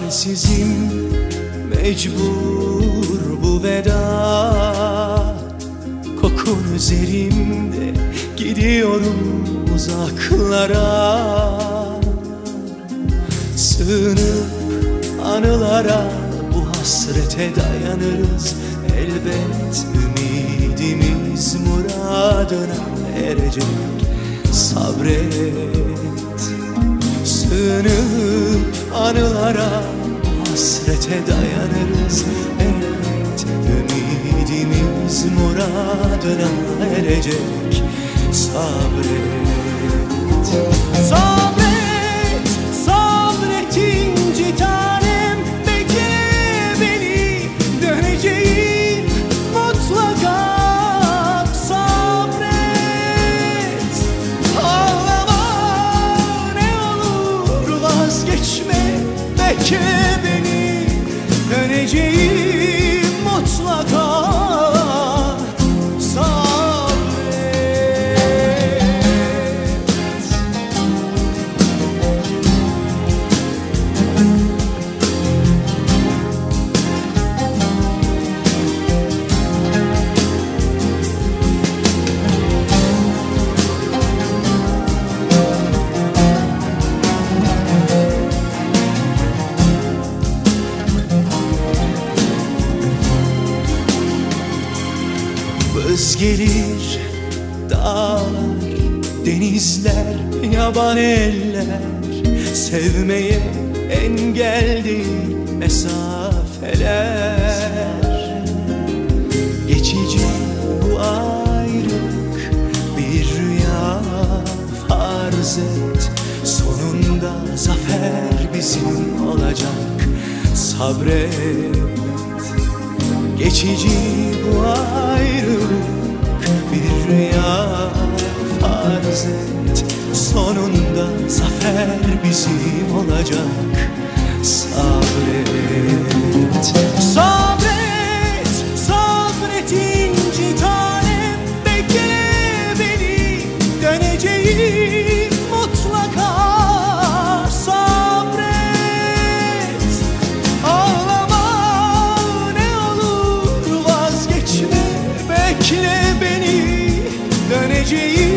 çaresizim Mecbur bu veda. Kokun üzerimde Gidiyorum uzaklara. Sığınıp anılara Bu hasrete dayanırız. Elbet ümidimiz muradına erecek Sabret. Sığınıp anılara hasrete dayanırız. Evet ümidimiz muradına erecek Sabret döneceğim Vız gelir dağlar, denizler, yaban eller. Sevmeye engel mesafeler. Geçici bu ayrılık bir rüya farz et. Sonunda zafer bizim olacak. Sabret. Geçici bu ayrılık de ir.